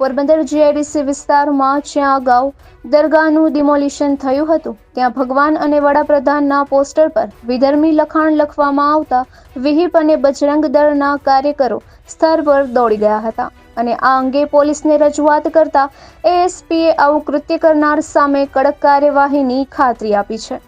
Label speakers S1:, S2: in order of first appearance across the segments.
S1: Porbandar GIDC વિસ્તારમાં જ્યાં અગાઉ દરગાહનું ડિમોલિશન થયું હતું, ત્યાં ભગવાન અને વડાપ્રધાનના પોસ્ટર પર વિધર્મી લખાણ લખવામાં આવતા વિહિપ અને બજરંગ દળના કાર્યકરો સ્થળ પર દોડી ગયા હતા અને આ અંગે પોલીસને રજૂઆત કરતા એએસપીએ આવું કૃત્ય કરનાર સામે કડક કાર્યવાહીની ખાતરી આપી છે.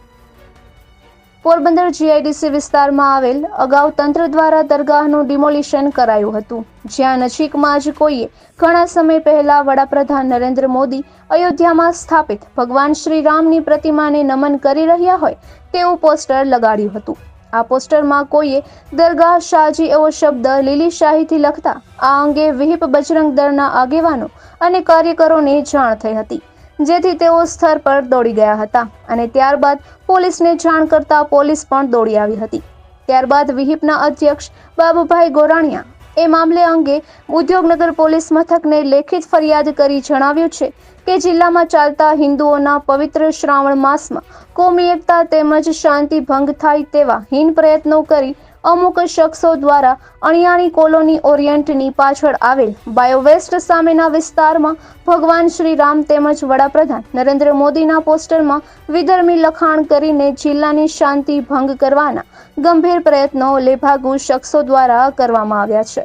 S1: પોરબંદર જીઆઈડીસી વિસ્તારમાં આવેલ અગાઉ તંત્ર દ્વારા દરગાહનું ડિમોલિશન કરાયું હતું. જ્યાં નજીકમાં જ કોઈએ ઘણા સમય પહેલા વડાપ્રધાન નરેન્દ્ર મોદી અયોધ્યામાં સ્થાપિત ભગવાન શ્રી રામની પ્રતિમાને નમન કરી રહ્યા હોય તેવું પોસ્ટર લગાડ્યું હતું. આ પોસ્ટરમાં કોઈએ દરગાહ શાહજી એવો શબ્દ લીલી શાહીથી લખતા આ અંગે વિહિપ બજરંગ દળના આગેવાનો અને કાર્યકરોને જાણ થઈ હતી. જેથી તેઓ સ્થળ પર દોડી ગયા હતા અને ત્યારબાદ પોલીસને જાણ કરતા પોલીસ પણ દોડી આવી હતી. ત્યારબાદ વિહિપના અધ્યક્ષ બાબુભાઈ ગોરાણીયા એ મામલે અંગે ઉદ્યોગનગર પોલીસ મથકને લેખિત ફરિયાદ કરી જણાવ્યું છે કે જિલ્લામાં ચાલતા હિન્દુઓના પવિત્ર શ્રાવણ માસમાં કોમી એકતા તેમજ શાંતિ ભંગ થાય તેવા હીન પ્રયત્નો કરી અમુક શખ્સો દ્વારા અણિયાણી કોલોની ઓરિયન્ટની પાછળ આવેલ બાયોવેસ્ટ સામેના વિસ્તારમાં ભગવાન શ્રી રામ તેમજ વડાપ્રધાન નરેન્દ્ર મોદીના પોસ્ટરમાં વિધર્મી લખાણ કરીને જિલ્લાની શાંતિ ભંગ કરવાના ગંભીર પ્રયત્નો લેભાગુ શખ્સો દ્વારા કરવામાં આવ્યા છે.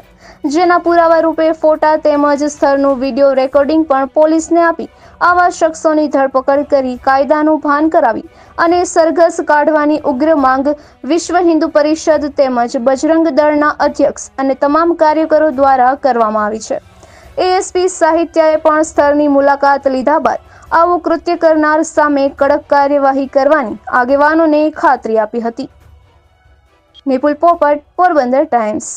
S1: જેના પુરાવા રૂપે ફોટા તેમજ સ્થળનું વીડિયો રેકોર્ડિંગ પણ પોલીસને આપી આવા શખ્સોની ધરપકડ કરી કાયદાનું ભાન કરાવી અને સરઘસ કાઢવાની ઉગ્ર માંગ વિશ્વ હિન્દુ પરિષદ તેમજ બજરંગ દળના અધ્યક્ષ અને તમામ કાર્યકરો દ્વારા કરવામાં આવી છે. એએસપી સાહિત્યએ પણ સ્થળની મુલાકાત લીધા બાદ આવું કૃત્ય કરનાર સામે કડક કાર્યવાહી કરવાની આગેવાનોને ખાતરી આપી હતી. નિપુલ પોપટ, પોરબંદર ટાઈમ્સ.